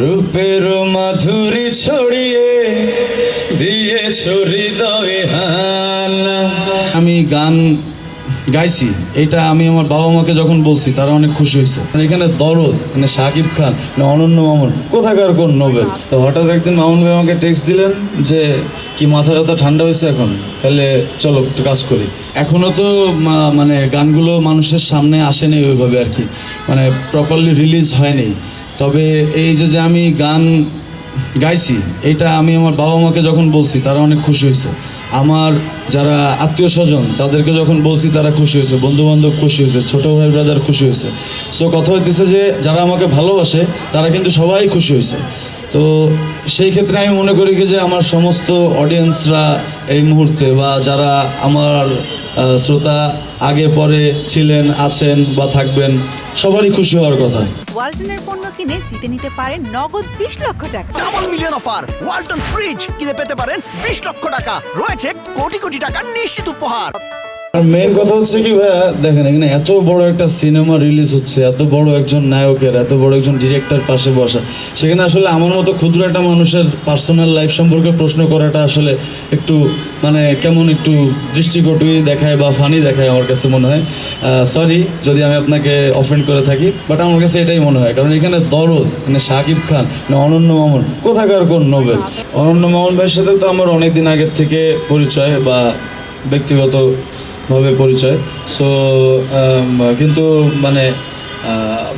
রূপের মাধুরী ছড়িয়ে দিয়ে হৃদয়ে হানা। আমি গান গাইছি, এটা আমি আমার বাবা মাকে যখন বলছি, তারা অনেক খুশি হয়েছে। এখানে দরদ মানে সাকিব খান মানে অনন্য মামুন, কোথাকার কোন নোবেল? তো হঠাৎ একদিন মামুন ভাই আমাকে টেক্সট দিলেন যে, কি মাথা টাথা ঠান্ডা হয়েছে এখন? তাহলে চলো একটু কাজ করি। এখনও তো মানে গানগুলো মানুষের সামনে আসেনি ওইভাবে আর কি। মানে প্রপারলি রিলিজ হয়নি। তবে এই যে যে আমি গান গাইছি, এটা আমি আমার বাবা মাকে যখন বলছি, তারা অনেক খুশি হয়েছে। আমার যারা আত্মীয় স্বজন, তাদেরকে যখন বলছি, তারা খুশি হয়েছে। বন্ধু বান্ধব খুশি হয়েছে, ছোটো ভাই ব্রাদার খুশি হয়েছে। সো কথা হইতেছে যে, যারা আমাকে ভালোবাসে, তারা কিন্তু সবাই খুশি হয়েছে। তো সেই ক্ষেত্রে আমি মনে করি যে, আমার সমস্ত অডিয়েন্সরা এই মুহূর্তে বা যারা আমার শ্রোতা আগে পরে ছিলেন আছেন বা থাকবেন সবারই খুশি হওয়ার কথা। ওয়ালটনের পণ্য কিনে জিতে নিতে পারেন নগদ বিশ লক্ষ টাকা। Double million offer Walton fridge কিনে পেতে পারেন বিশ লক্ষ টাকা। রয়েছে কোটি কোটি টাকার নিশ্চিত উপহার। মেন কথা হচ্ছে কি ভাইয়া, দেখেন এখানে এত বড় একটা সিনেমা রিলিজ হচ্ছে, এত বড় একজন নায়কের, এত বড় একজন ডিরেক্টর পাশে বসা, সেখানে আসলে আমার মতো ক্ষুদ্র একটা মানুষের পার্সোনাল লাইফ সম্পর্কে প্রশ্ন করাটা আসলে একটু মানে কেমন একটু দৃষ্টিকটুই দেখায় বা ফানি দেখায় আমার কাছে মনে হয়। সরি যদি আমি আপনাকে অফেন্ড করে থাকি বাট আমার কাছে এটাই মনে হয়, কারণ এখানে দরদ মানে সাকিব খান মানে অনন্য মামুন, কোথাকার কোন নোবেল? অনন্য মামুন ভাইয়ের সাথে তো আমার অনেক দিন আগের থেকে পরিচয় বা ব্যক্তিগত ভাবে পরিচয়। সো কিন্তু মানে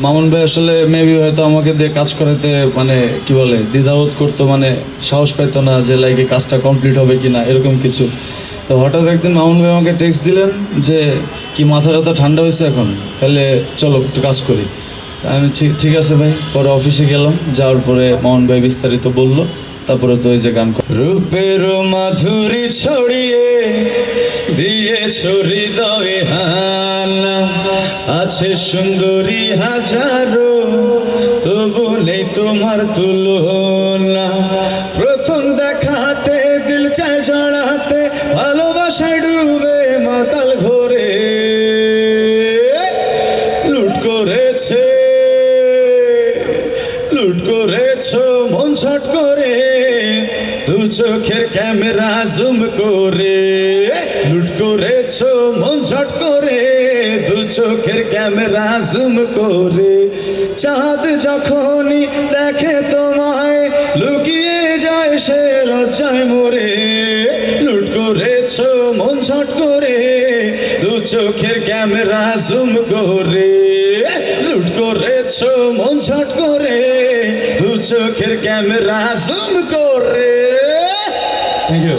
মামুন ভাই আসলে মেবি হয়তো আমাকে দিয়ে কাজ করাতে মানে কি বলে, দ্বিধাবোধ করতো মানে সাহস পাইতো না যে লাইক কাজটা কমপ্লিট হবে কি না এরকম কিছু। তো হঠাৎ একদিন মামুন ভাই আমাকে টেক্সট দিলেন যে, কি মাথা টাথা ঠান্ডা হয়েছে এখন? তাহলে চলো একটু কাজ করি। আমি ঠিক ঠিক আছে ভাই। পরে অফিসে গেলাম, যাওয়ার পরে মামুন ভাই বিস্তারিত বলল। তারপরে তো ওই যে গান রূপের মাধুরী ছড়িয়ে দিয়ে হৃদয়ে হানা। আছে সুন্দরী হাজারো, তবু নেই তোমার তুলনা। প্রথম দেখাতে, দিল চায় জড়াতে ভালোবাসায় ডুবে মাতাল ঘোরে। লুট করেছে, লুট করেছ, মন ছট করে, দু চোখের ক্যামেরা জুম করে। করেছ, মন ছট করে, দু চোখের ক্যামেরা জুম করে। চাঁদ যখনই দেখে তোমায়, লুকিয়ে যায় সে লজ্জায় মরে। লুট করেছ, মন ছট করে, দু চোখের ক্যামেরা জুম করে। লুট করেছ, মন ছট করে, দু চোখের ক্যামেরা জুম করে। Thank you